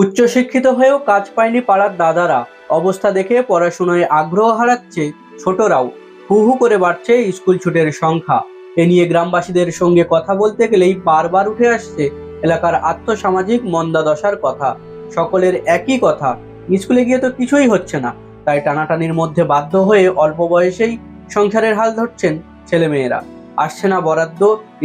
উচ্চশিক্ষিত হয়েও কাজ পায়নি পাড়ার দাদারা। অবস্থা দেখে পড়াশোনায় আগ্রহ হারাচ্ছে ছোটরাও। হু হু করে বাড়ছে স্কুল ছুটের সংখ্যা। এ নিয়ে গ্রামবাসীদের সঙ্গে কথা বলতে গেলেই বারবার উঠে আসছে এলাকার আর্থসামাজিক মন্দাদশার কথা। সকলের একই কথা, স্কুলে গিয়ে তো কিছুই হচ্ছে না। তাই টানাটানির মধ্যে বাধ্য হয়ে অল্প বয়সেই সংসারের হাল ধরছেন ছেলেমেয়েরা। আসছে না বরাদ্দ,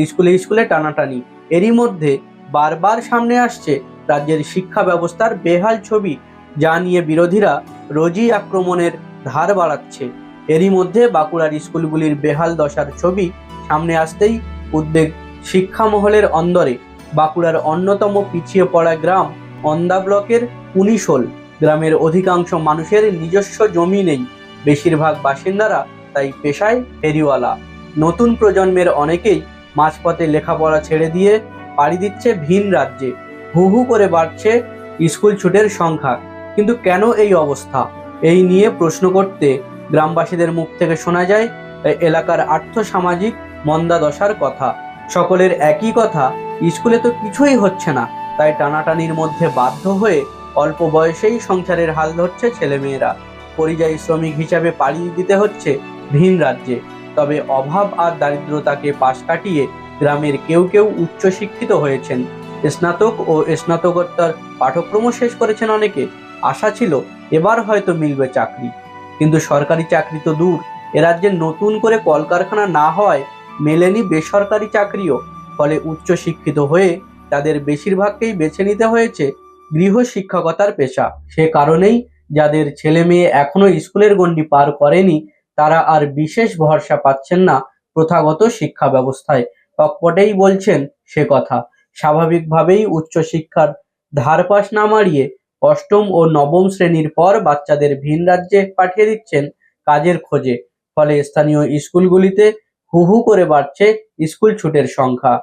স্কুলে স্কুলে টানাটানি। এরই মধ্যে বারবার সামনে আসছে রাজ্যের শিক্ষা ব্যবস্থার বেহাল ছবি যা নিয়ে বিরোধীরা রোজই আক্রমণের ধার বাড়াচ্ছে। এরই মধ্যে বাঁকুড়ার স্কুলগুলির বেহাল দশার ছবি সামনে আসতেই উদ্বেগ শিক্ষা মহলের অন্দরে। বাঁকুড়ার অন্যতম পিছিয়ে পড়া গ্রাম অন্দা ব্লকের পুনিশোল গ্রামের অধিকাংশ মানুষের নিজস্ব জমি নেই। বেশিরভাগ বাসিন্দারা তাই পেশায় ফেরিওয়ালা। নতুন প্রজন্মের অনেকেই মাঝপথে লেখাপড়া ছেড়ে দিয়ে পাড়ি দিচ্ছে ভিন রাজ্যে। হু হু করে বাড়ছে স্কুল ছুটের সংখ্যা। কিন্তু কেন এই অবস্থা? এই নিয়ে প্রশ্ন করতে গ্রামবাসীদের মুখ থেকে শোনা যায় এলাকার আর্থসামাজিক মন্দাদশার কথা। সকলের একই কথা, স্কুলে তো কিছুই হচ্ছে না। তাই টানাটানির মধ্যে বাধ্য হয়ে অল্প বয়সেই সংসারের হাল ধরছে ছেলেমেয়েরা। পরিযায়ী শ্রমিক হিসাবে পাড়ি দিতে হচ্ছে ভিন রাজ্যে। তবে অভাব আর দারিদ্রতাকে পাশ কাটিয়ে গ্রামের কেউ কেউ উচ্চশিক্ষিত হয়েছেন। স্নাতক ও স্নাতকোত্তর পাঠক্রমও শেষ করেছেন অনেকে। আশা ছিল এবার হয়তো মিলবে চাকরি। কিন্তু সরকারি চাকরি তো দূর। এ রাজ্যে নতুন করে কলকারখানা না হয় মেলেনি বেসরকারি চাকরিও। ফলে উচ্চশিক্ষিত হয়ে তাদের বেশিরভাগকেই বেছে নিতে হয়েছে গৃহ শিক্ষকতার পেশা। সে কারণেই যাদের ছেলে মেয়ে এখনও স্কুলের গণ্ডি পার করেনি, তারা আর বিশেষ ভরসা পাচ্ছেন না প্রথাগত শিক্ষা ব্যবস্থায়। টকপটেই বলছেন সে কথা। স্বাভাবিকভাবেই উচ্চশিক্ষার ধারপাশ না মারিয়ে অষ্টম ও নবম শ্রেণির পর বাচ্চাদের ভিন রাজ্যে পাঠিয়ে দিচ্ছেন কাজের খোঁজে। ফলে স্থানীয় স্কুলগুলিতে হুহু করে বাড়ছে স্কুল ছুটের সংখ্যা।